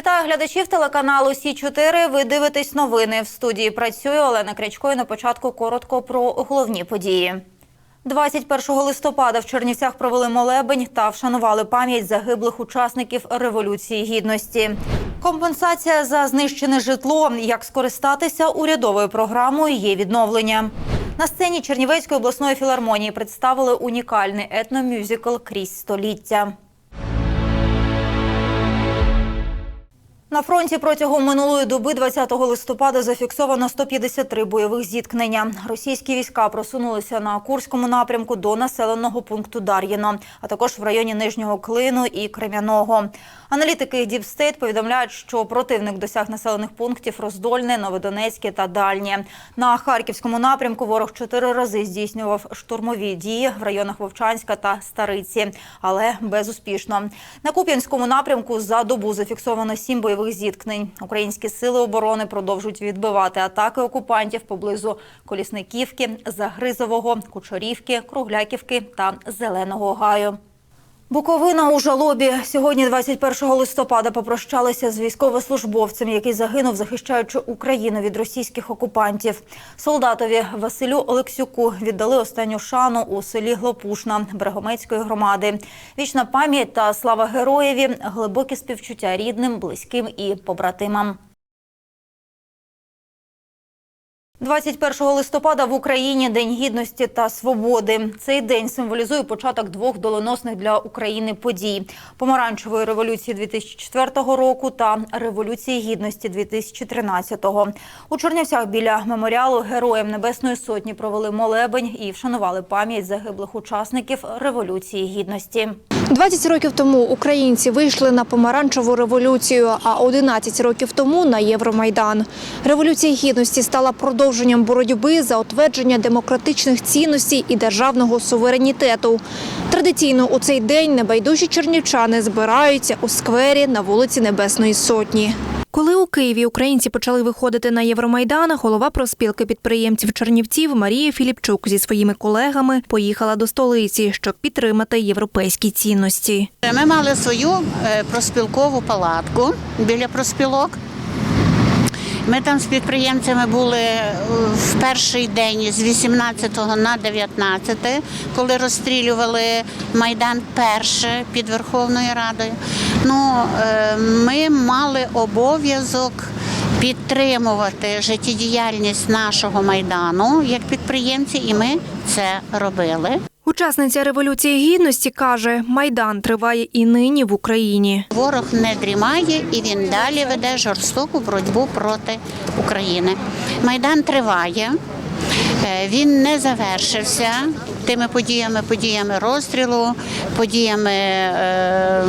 Вітаю глядачів телеканалу Сі 4 Ви дивитесь новини. В студії працює Олена Крячко. І на початку коротко про головні події. 21 листопада в Чернівцях провели молебень та вшанували пам'ять загиблих учасників Революції Гідності. Компенсація за знищене житло. Як скористатися урядовою програмою є відновлення. На сцені Чернівецької обласної філармонії представили унікальний етномюзикл крізь століття. На фронті протягом минулої доби 20 листопада зафіксовано 153 бойових зіткнення. Російські війська просунулися на Курському напрямку до населеного пункту Дар'їно, а також в районі Нижнього Клину і Крем'яного. Аналітики Діпстейт повідомляють, що противник досяг населених пунктів Роздольне, Новодонецьке та Дальнє. На Харківському напрямку ворог чотири рази здійснював штурмові дії в районах Вовчанська та Стариці, але безуспішно. На Куп'янському напрямку за добу зафіксовано сім бойових зіткнень. Українські сили оборони продовжують відбивати атаки окупантів поблизу Колісниківки, Загризового, Кучорівки, Кругляківки та Зеленого Гаю. Буковина у жалобі сьогодні, 21 листопада, попрощалися з військовослужбовцем, який загинув, захищаючи Україну від російських окупантів. Солдатові Василю Олексюку віддали останню шану у селі Глопушна Берегомецької громади. Вічна пам'ять та слава героєві, глибокі співчуття рідним, близьким і побратимам. 21 листопада в Україні День гідності та свободи. Цей день символізує початок двох доленосних для України подій: помаранчевої революції 2004 року та революції гідності 2013-го. У Чернівцях біля меморіалу Героям Небесної Сотні провели молебень і вшанували пам'ять загиблих учасників революції гідності. 20 років тому українці вийшли на помаранчеву революцію, а 11 років тому на Євромайдан. Революція гідності стала продовженням боротьби за утвердження демократичних цінностей і державного суверенітету. Традиційно у цей день небайдужі чернівчани збираються у сквері на вулиці Небесної Сотні. Коли у Києві українці почали виходити на Євромайдан, голова проспілки підприємців Чернівців Марія Філіпчук зі своїми колегами поїхала до столиці, щоб підтримати європейські цінності. Ми мали свою е, проспілкову палатку біля проспілок. Ми там з підприємцями були е, в перший день з 18 на 19, коли розстрілювали Майдан перше під Верховною Радою. Ну, е, ми мали обов'язок підтримувати життєдіяльність нашого майдану як підприємці, і ми це робили. Учасниця революції гідності каже, майдан триває і нині в Україні. Ворог не дрімає і він далі веде жорстоку боротьбу проти України. Майдан триває, е, він не завершився тими подіями, подіями розстрілу, подіями е,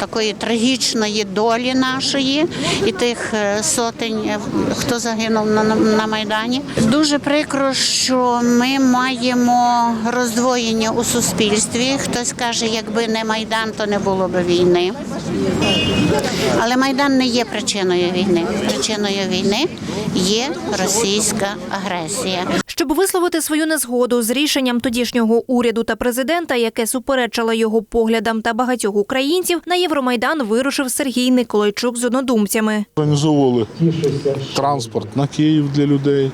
такої трагічної долі нашої і тих е, сотень, е, хто загинув на, на Майдані. Дуже прикро, що ми маємо роздвоєння у суспільстві. Хтось каже, якби не Майдан, то не було б війни. Але Майдан не є причиною війни. Причиною війни є російська агресія. Щоб висловити свою незгоду з рішенням тодішнього уряду та президента, яке суперечило його поглядам та багатьох українців, на Євромайдан вирушив Сергій Николайчук з однодумцями. Організовували транспорт на Київ для людей.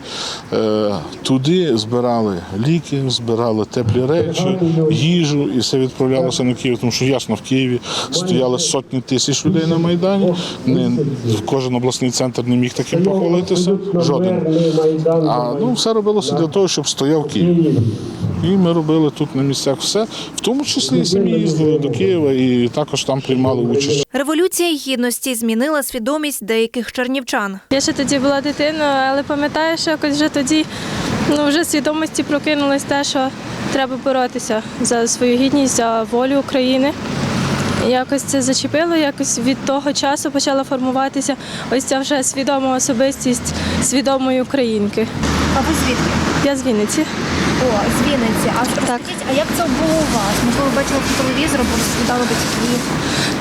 Е, Туди збирали ліки, збирали теплі речі, їжу, і все відправлялося на Київ, тому що ясно, в Києві стояли сотні тисяч людей на Майдані. Кожен обласний центр не міг таким похвалитися. Жоден. А ну, все робилося для того, щоб стояв Київ. І ми робили тут на місцях все, в тому числі і самі їздили до Києва і також там приймали участь. Революція гідності змінила свідомість деяких чернівчан. Я ще тоді була дитиною, але пам'ятаю, що якось вже тоді ну, вже свідомості прокинулось те, що треба боротися за свою гідність, за волю України. Якось це зачепило, якось від того часу почала формуватися ось ця вже свідома особистість свідомої українки. А ви звідки? Я з Вінниці. О, з Вінниці. А розкажіть, а як це було у вас? Можливо, бачили по телевізору, бо розповідали батьки.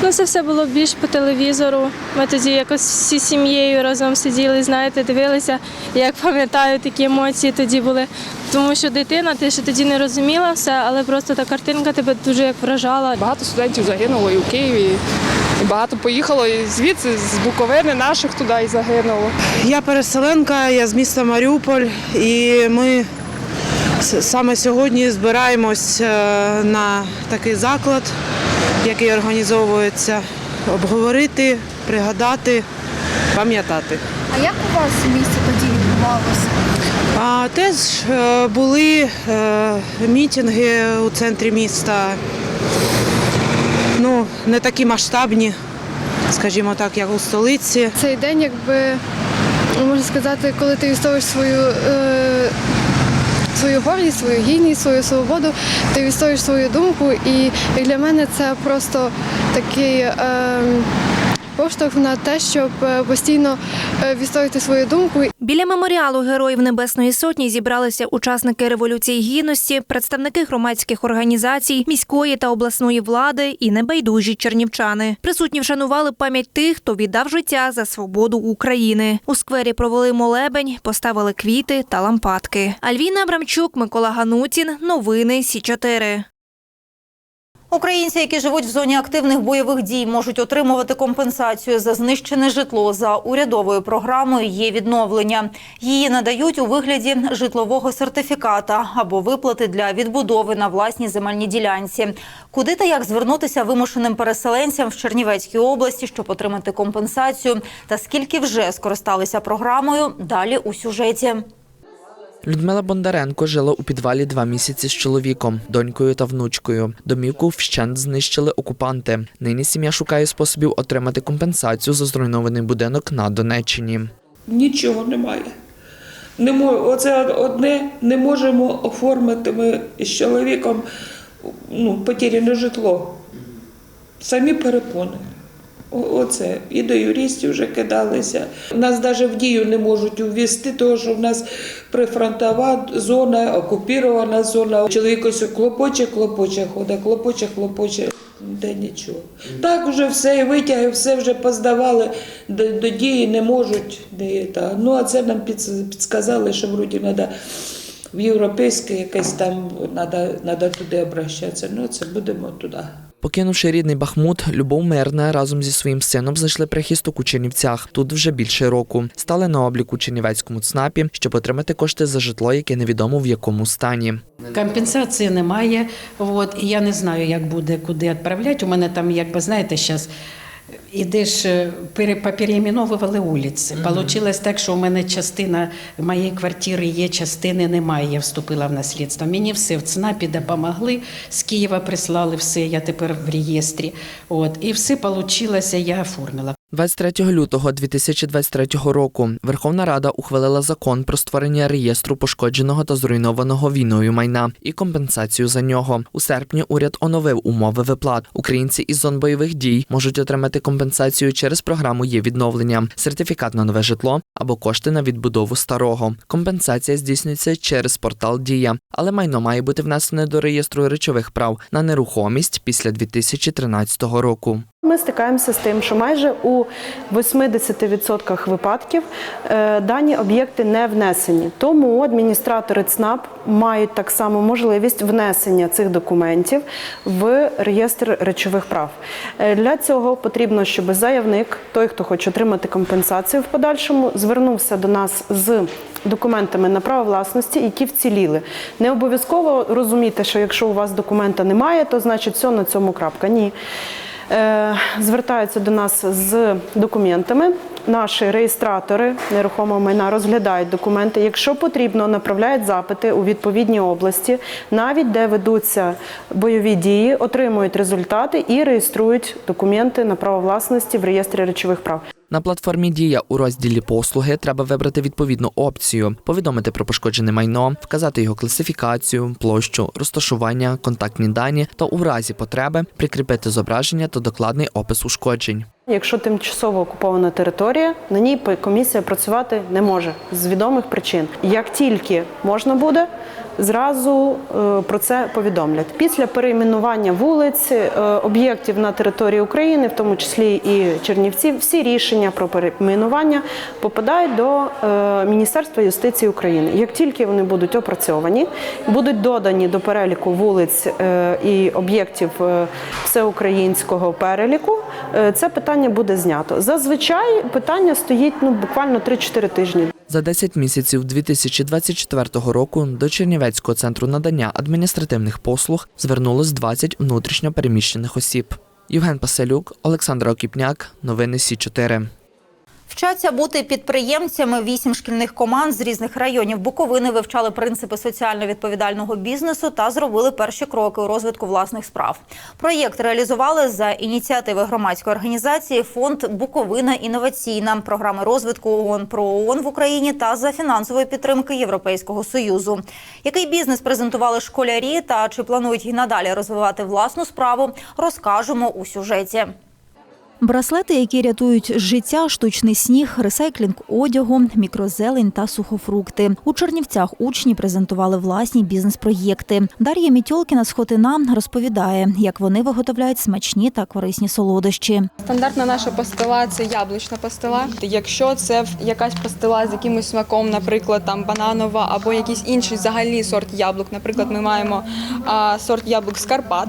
Ну, це все було більш по телевізору. Ми тоді якось всі сім'єю разом сиділи, знаєте, дивилися. Як пам'ятаю, такі емоції тоді були. Тому що дитина, ти ще тоді не розуміла все, але просто та картинка тебе дуже як вражала. Багато студентів загинуло і у Києві. І багато поїхало і звідси, з Буковини, наших туди і загинуло. Я переселенка, я з міста Маріуполь, і ми саме сьогодні збираємось е, на такий заклад, який організовується, обговорити, пригадати, пам'ятати. А як у вас в місті тоді відбувалося? А теж е, були е, мітинги у центрі міста. Ну, не такі масштабні, скажімо так, як у столиці. Цей день, якби можна сказати, коли ти відстоюєш свою, е, свою гордість, свою гідність, свою свободу, ти відстоюєш свою думку. І для мене це просто такий е, поштовх на те, щоб е, постійно е, відстоювати свою думку Біля меморіалу Героїв Небесної Сотні зібралися учасники Революції Гідності, представники громадських організацій, міської та обласної влади і небайдужі чернівчани. Присутні вшанували пам'ять тих, хто віддав життя за свободу України. У сквері провели молебень, поставили квіти та лампадки. Альвіна Абрамчук, Микола Ганутін. Новини Сі 4 Українці, які живуть в зоні активних бойових дій, можуть отримувати компенсацію за знищене житло за урядовою програмою є відновлення. Її надають у вигляді житлового сертифіката або виплати для відбудови на власній земельній ділянці. Куди та як звернутися вимушеним переселенцям в Чернівецькій області, щоб отримати компенсацію, та скільки вже скористалися програмою? Далі у сюжеті. Людмила Бондаренко жила у підвалі два місяці з чоловіком, донькою та внучкою. Домівку вщент знищили окупанти. Нині сім'я шукає способів отримати компенсацію за зруйнований будинок на Донеччині. Нічого немає. Не мо- оце одне не можемо оформити ми з чоловіком ну, потеряне житло. Самі перепони. Оце. І до юристів вже кидалися. Нас навіть в дію не можуть увести, тому що в нас прифронтова зона, окупірована зона. Чоловік ось клопоче, клопоче ходить, клопоче, клопоче. Де нічого. Так вже все, і витяги, все вже поздавали, до, до дії не можуть. Де, та. Ну, а це нам під, підсказали, що вроді треба в європейське якесь там, треба туди обращатися. Ну, це будемо туди. Покинувши рідний Бахмут, Любов Мирна разом зі своїм сином знайшли прихисток у Чернівцях. Тут вже більше року. Стали на обліку у Чернівецькому ЦНАПі, щоб отримати кошти за житло, яке невідомо в якому стані. Компенсації немає. От, і я не знаю, як буде, куди відправляти. У мене там, якби знаєте, зараз ідеш, е, вулиці. Mm -hmm. Получилось так, що у мене частина моєї квартири є, частини немає. Я вступила в наслідство. Мені все в ЦНАПі допомогли, з Києва прислали все, я тепер в реєстрі. От, і все вийшло, я оформила. 23 лютого 2023 року Верховна Рада ухвалила закон про створення реєстру пошкодженого та зруйнованого війною майна і компенсацію за нього. У серпні уряд оновив умови виплат. Українці із зон бойових дій можуть отримати компенсацію через програму є відновлення, сертифікат на нове житло або кошти на відбудову старого. Компенсація здійснюється через портал Дія, але майно має бути внесене до реєстру речових прав на нерухомість після 2013 року. Ми стикаємося з тим, що майже у 80% випадків е, дані об'єкти не внесені. Тому адміністратори ЦНАП мають так само можливість внесення цих документів в реєстр речових прав. Е, Для цього потрібно, щоб заявник, той, хто хоче отримати компенсацію в подальшому, звернувся до нас з документами на право власності, які вціліли. Не обов'язково розуміти, що якщо у вас документа немає, то значить все на цьому крапка. Ні. Е, звертаються до нас з документами. Наші реєстратори нерухомого майна розглядають документи. Якщо потрібно, направляють запити у відповідні області, навіть де ведуться бойові дії, отримують результати і реєструють документи на право власності в реєстрі речових прав. На платформі Дія у розділі послуги треба вибрати відповідну опцію, повідомити про пошкоджене майно, вказати його класифікацію, площу, розташування, контактні дані та у разі потреби прикріпити зображення та докладний опис ушкоджень. Якщо тимчасово окупована територія, на ній комісія працювати не може з відомих причин. Як тільки можна буде, зразу е, про це повідомлять. Після перейменування вулиць, е, об'єктів на території України, в тому числі і Чернівців, всі рішення про перейменування попадають до е, Міністерства юстиції України. Як тільки вони будуть опрацьовані, будуть додані до переліку вулиць і об'єктів всеукраїнського переліку, це питання буде знято. Зазвичай питання стоїть ну буквально 3-4 тижні. За 10 місяців 2024 року до Чернівецького центру надання адміністративних послуг звернулось 20 внутрішньо переміщених осіб. Євген Паселюк, Олександр Окіпняк, новини Сі 4 Вчаться бути підприємцями. Вісім шкільних команд з різних районів Буковини вивчали принципи соціально відповідального бізнесу та зробили перші кроки у розвитку власних справ. Проєкт реалізували за ініціативи громадської організації Фонд Буковина інноваційна, програми розвитку ООН про ООН в Україні та за фінансової підтримки Європейського союзу. Який бізнес презентували школярі та чи планують і надалі розвивати власну справу, розкажемо у сюжеті. Браслети, які рятують життя, штучний сніг, ресайклінг одягу, мікрозелень та сухофрукти. У Чернівцях учні презентували власні бізнес-проєкти. Дар'я Мітьолкіна з Хотина розповідає, як вони виготовляють смачні та корисні солодощі. Стандартна наша пастила це яблучна пастила. Якщо це якась пастила з якимось смаком, наприклад, там бананова або якийсь інший взагалі сорт яблук. Наприклад, ми маємо а, сорт яблук з Карпат,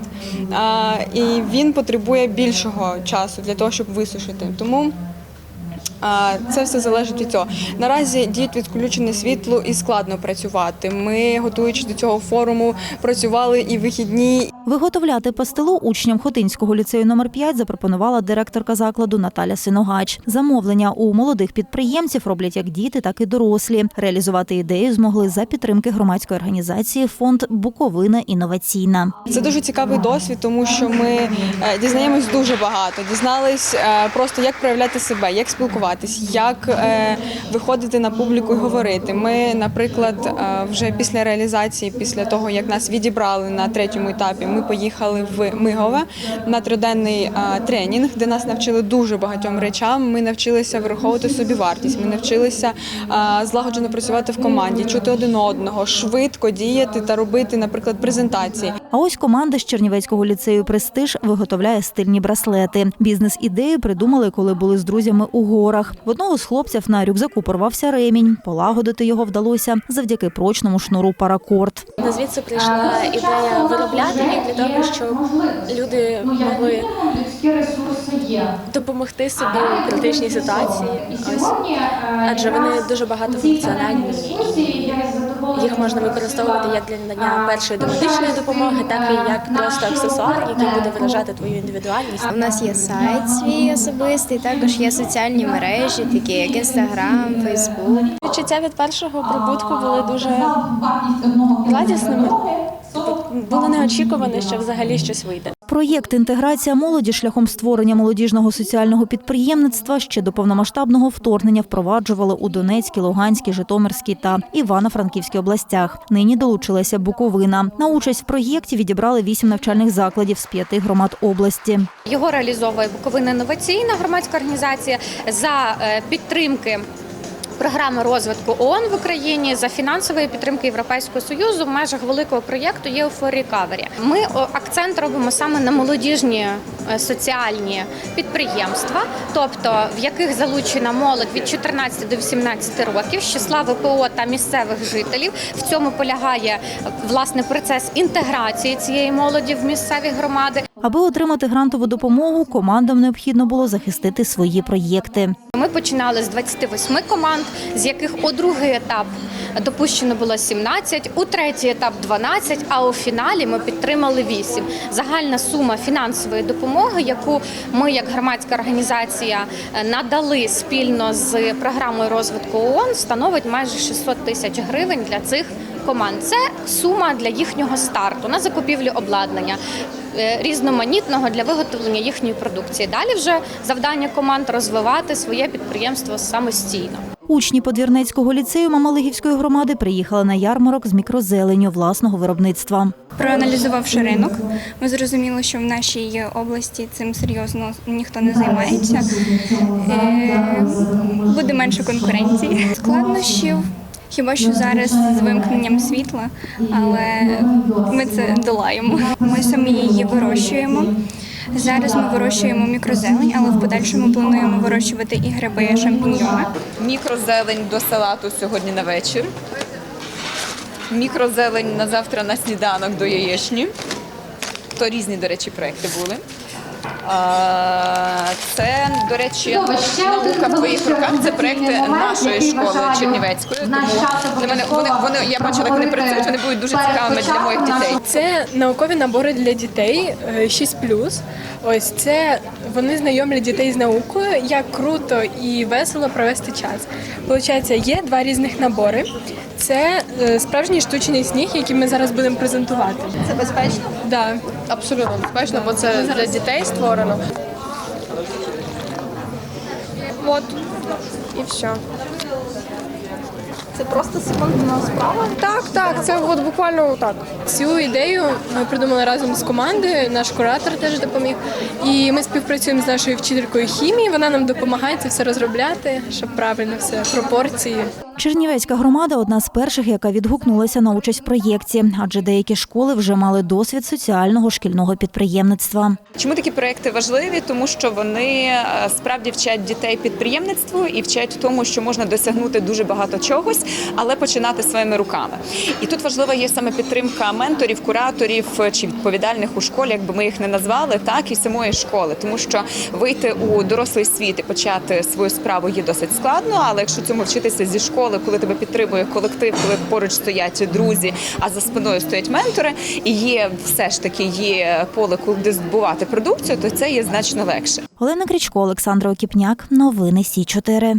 а, і він потребує більшого часу для того, щоб висушити. Тому Це все залежить від цього. Наразі діють відключене світло і складно працювати. Ми, готуючись до цього форуму, працювали і вихідні, Виготовляти пастилу учням Хотинського ліцею номер 5 запропонувала директорка закладу Наталя Синогач. Замовлення у молодих підприємців роблять як діти, так і дорослі. Реалізувати ідею змогли за підтримки громадської організації Фонд Буковина інноваційна. Це дуже цікавий досвід, тому що ми е, дізнаємось дуже багато. Дізнались е, просто як проявляти себе, як спілкуватись, як е, виходити на публіку і говорити. Ми, наприклад, вже після реалізації, після того як нас відібрали на третьому етапі, ми поїхали в Мигове на триденний тренінг, де нас навчили дуже багатьом речам. Ми навчилися враховувати собі вартість. Ми навчилися злагоджено працювати в команді, чути один одного, швидко діяти та робити, наприклад, презентації. А ось команда з Чернівецького ліцею Престиж виготовляє стильні браслети. Бізнес-ідею придумали, коли були з друзями у горах. В одного з хлопців на рюкзаку порвався ремінь. Полагодити його вдалося завдяки прочному шнуру паракорд. Звідси прийшла ідея виробляти для того, щоб люди могли допомогти собі у критичній ситуації. Ось адже вони дуже багатофункціональні і їх можна використовувати як для надання першої домедичної допомоги, так і як просто аксесуар, який буде виражати твою індивідуальність. У нас є сайт свій особистий, також є соціальні мережі, такі як Інстаграм, Фейсбук. Відчуття від першого прибутку були дуже радісними. Тобто Було неочікувано, що взагалі щось вийде. Проєкт інтеграція молоді шляхом створення молодіжного соціального підприємництва ще до повномасштабного вторгнення впроваджували у Донецькій, Луганській, Житомирській та Івано-Франківській областях. Нині долучилася Буковина. На участь в проєкті відібрали вісім навчальних закладів з п'яти громад області. Його реалізовує Буковина інноваційна громадська організація за е, підтримки. Програми розвитку ООН в Україні за фінансової підтримки Європейського союзу в межах великого проєкту «Є for Recovery». Ми акцент робимо саме на молодіжні е, соціальні підприємства, тобто в яких залучена молодь від 14 до 18 років з числа ВПО та місцевих жителів. В цьому полягає власне процес інтеграції цієї молоді в місцеві громади. Аби отримати грантову допомогу, командам необхідно було захистити свої проєкти. Ми починали з 28 команд, з яких у другий етап допущено було 17, у третій етап 12, а у фіналі ми підтримали 8. Загальна сума фінансової допомоги, яку ми, як громадська організація, е, надали спільно з програмою розвитку ООН, становить майже 600 тисяч гривень для цих команд. Це сума для їхнього старту на закупівлю обладнання е, різноманітного для виготовлення їхньої продукції. Далі вже завдання команд розвивати своє підприємство самостійно. Учні Подвірнецького ліцею Мамалигівської громади приїхали на ярмарок з мікрозеленю власного виробництва. Проаналізувавши ринок, ми зрозуміли, що в нашій області цим серйозно ніхто не займається. Е, Буде менше конкуренції. Складнощів Хіба що зараз з вимкненням світла, але ми це долаємо. Ми самі її вирощуємо. Зараз ми вирощуємо мікрозелень, але в подальшому плануємо вирощувати і гриби, і шампіньйони. Мікрозелень до салату сьогодні на вечір. Мікрозелень на завтра на сніданок до яєчні. То різні, до речі, проекти були. Це, до речі, наука в твоїх руках. Це проекти нашої школи Чернівецької. Тому для мене вони, вони я бачила, як вони працюють. Вони будуть дуже цікавими для моїх дітей. Це наукові набори для дітей е, 6 Ось це вони знайомлять дітей з наукою, як круто і весело провести час. Получається, є два різних набори. Це е, справжній штучний сніг, який ми зараз будемо презентувати. Це безпечно? Так, да, абсолютно безпечно, бо це для дітей створено. От і все. Це просто секундна справа. Так, так, це от буквально так. Цю ідею ми придумали разом з командою. Наш куратор теж допоміг. І ми співпрацюємо з нашою вчителькою хімії. Вона нам допомагає це все розробляти, щоб правильно все пропорції. Чернівецька громада одна з перших, яка відгукнулася на участь в проєкті, адже деякі школи вже мали досвід соціального шкільного підприємництва. Чому такі проекти важливі? Тому що вони е, справді вчать дітей підприємництву і вчать тому, що можна досягнути дуже багато чогось, але починати своїми руками. І тут важлива є саме підтримка менторів, кураторів е, чи відповідальних у школі, якби ми їх не назвали, так і самої школи, тому що вийти у дорослий світ і почати свою справу є досить складно. Але якщо цьому вчитися зі школи, коли тебе підтримує колектив, коли поруч стоять друзі, а за спиною стоять ментори, і є все ж таки є поле, куди збувати продукцію, то це є значно легше. Олена Крічко, Олександра Окіпняк. Новини Сі 4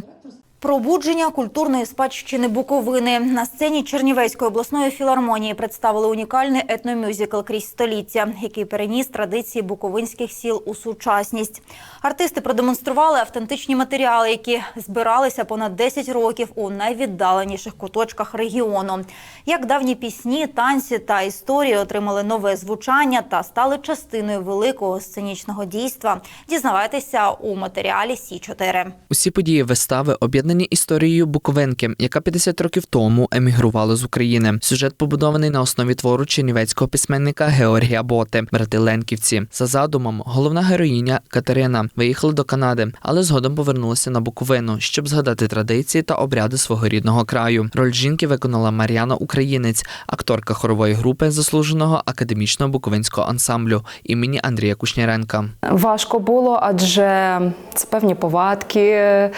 Пробудження культурної спадщини Буковини на сцені Чернівецької обласної філармонії представили унікальний етномюзикл крізь століття, який переніс традиції буковинських сіл у сучасність. Артисти продемонстрували автентичні матеріали, які збиралися понад 10 років у найвіддаленіших куточках регіону. Як давні пісні, танці та історії отримали нове звучання та стали частиною великого сценічного дійства. Дізнавайтеся у матеріалі Сі 4 Усі події вистави об'єднані історією Буковинки, яка 50 років тому емігрувала з України. Сюжет побудований на основі твору чернівецького письменника Георгія Боти, брати Ленківці. За задумом, головна героїня Катерина виїхала до Канади, але згодом повернулася на Буковину, щоб згадати традиції та обряди свого рідного краю. Роль жінки виконала Мар'яна Українець, акторка хорової групи заслуженого академічного буковинського ансамблю імені Андрія Кушняренка. Важко було, адже це певні повадки.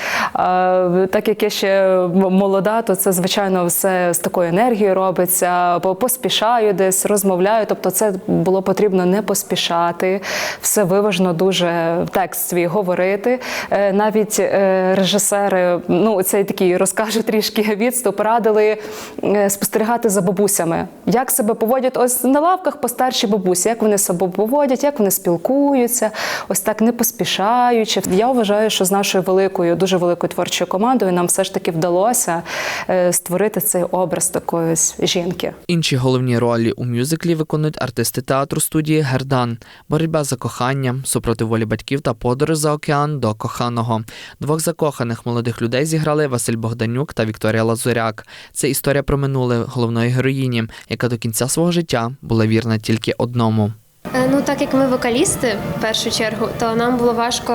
Е, Так як я ще молода, то це звичайно все з такою енергією робиться. По- Поспішаю десь, розмовляю. Тобто, це було потрібно не поспішати, все виважно дуже текст свій говорити. Е, Навіть е, режисери, ну цей такий розкажу трішки відступ, радили е, спостерігати за бабусями, як себе поводять ось на лавках постарші бабусі, як вони себе поводять, як вони спілкуються, ось так не поспішаючи. Я вважаю, що з нашою великою, дуже великою творчою командою нам все ж таки вдалося е, створити цей образ такої жінки. Інші головні ролі у мюзиклі виконують артисти театру студії Гердан, боротьба за кохання, супротив волі батьків та подорож за океан до коханого. Двох закоханих молодих людей зіграли Василь Богданюк та Вікторія Лазуряк. Це історія про минуле головної героїні, яка до кінця свого життя була вірна тільки одному. Е, Ну, так як ми вокалісти в першу чергу, то нам було важко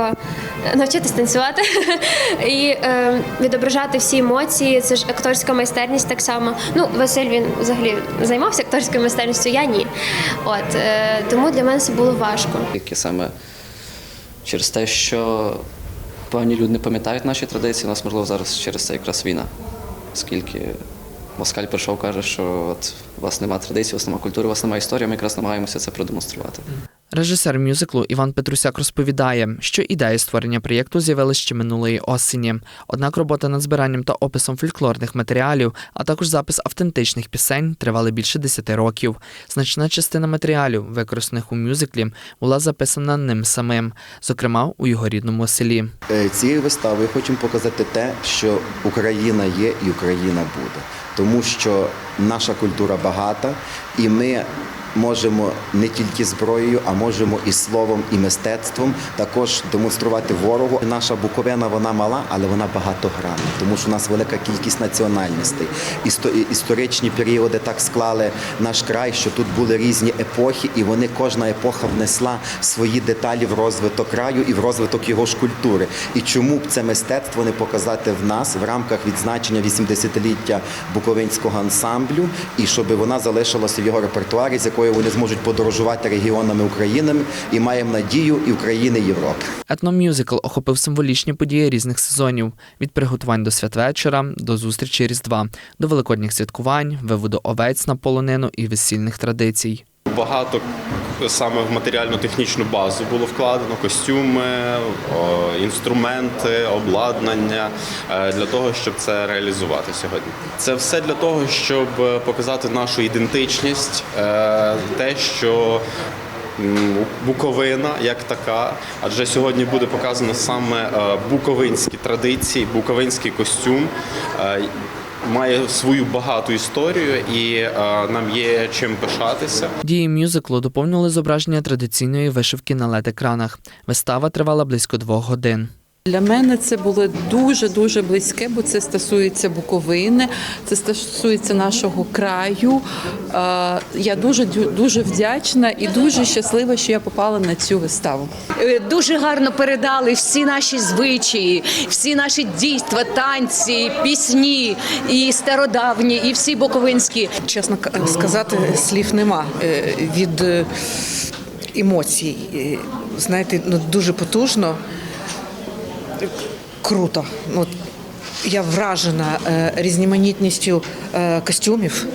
е, навчитись танцювати і е, відображати всі емоції. Це ж акторська майстерність так само. Ну, Василь він взагалі займався акторською майстерністю, я ні. От е, тому для мене це було важко. Яке саме через те, що певні люди не пам'ятають наші традиції, у нас можливо зараз через це якраз війна. Оскільки Москаль прийшов, каже, що от у вас немає традиції, у вас немає культури, у вас немає історії, ми якраз намагаємося це продемонструвати. Режисер мюзиклу Іван Петрусяк розповідає, що ідея створення проєкту з'явилася ще минулої осені. Однак робота над збиранням та описом фольклорних матеріалів, а також запис автентичних пісень тривали більше 10 років. Значна частина матеріалів, використаних у мюзиклі, була записана ним самим, зокрема у його рідному селі. Е, Цією виставою хочемо показати те, що Україна є і Україна буде. тому що наша культура багата, і ми можемо не тільки зброєю, а можемо і словом, і мистецтвом також демонструвати ворогу. Наша Буковина вона мала, але вона багатогранна, тому що у нас велика кількість національностей. Істо- Історичні періоди так склали наш край, що тут були різні епохи, і вони кожна епоха внесла свої деталі в розвиток краю і в розвиток його ж культури. І чому б це мистецтво не показати в нас в рамках відзначення 80-ліття Буковинського ансамблю, і щоб вона залишилася в його репертуарі, з якою вони зможуть подорожувати регіонами України, і маємо надію і України, і Європи. Етномюзикл охопив символічні події різних сезонів: від приготувань до святвечора, до зустрічі Різдва, до великодніх святкувань, виводу овець на полонину і весільних традицій. Багато саме в матеріально-технічну базу було вкладено костюми, інструменти, обладнання е, для того, щоб це реалізувати сьогодні. Це все для того, щоб показати нашу ідентичність, е, те, що Буковина як така, адже сьогодні буде показано саме е, буковинські традиції, буковинський костюм. Має свою багату історію, і е, нам є чим пишатися. Дії мюзиклу доповнили зображення традиційної вишивки на лед-екранах. Вистава тривала близько двох годин. Для мене це було дуже дуже близьке, бо це стосується Буковини, це стосується нашого краю. Я дуже дуже вдячна і дуже щаслива, що я попала на цю виставу. Е, Дуже гарно передали всі наші звичаї, всі наші дійства, танці, пісні, і стародавні, і всі буковинські. Чесно сказати, слів нема е, від е, емоцій. Знаєте, ну дуже потужно, круто. Ну, я вражена е, різноманітністю е, костюмів,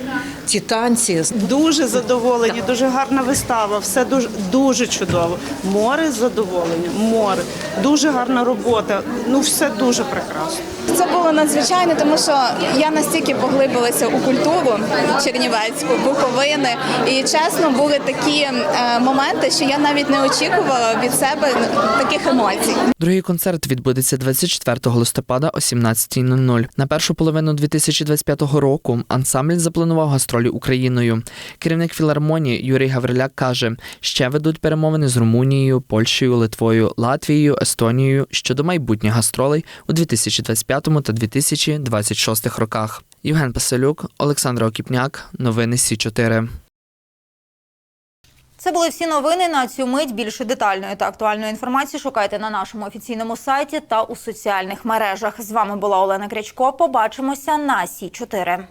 ці танці. Дуже задоволені, дуже гарна вистава, все дуже дуже чудово. Море задоволення, море, дуже гарна робота. Ну все дуже прекрасно. Це було надзвичайно, тому що я настільки поглибилася у культуру Чернівецьку, Буковини, і чесно були такі е, моменти, що я навіть не очікувала від себе таких емоцій. Другий концерт відбудеться 24 листопада о 17.00. На першу половину 2025 року ансамбль запланував гастролі Україною. Керівник філармонії Юрій Гавриляк каже, ще ведуть перемовини з Румунією, Польщею, Литвою, Латвією, Естонією щодо майбутніх гастролей у 2025 та 2026 роках. Євген Паселюк, Олександр Окіпняк. Новини Сі 4 Це були всі новини на цю мить. Більше детальної та актуальної інформації шукайте на нашому офіційному сайті та у соціальних мережах. З вами була Олена Крячко. Побачимося на Сі 4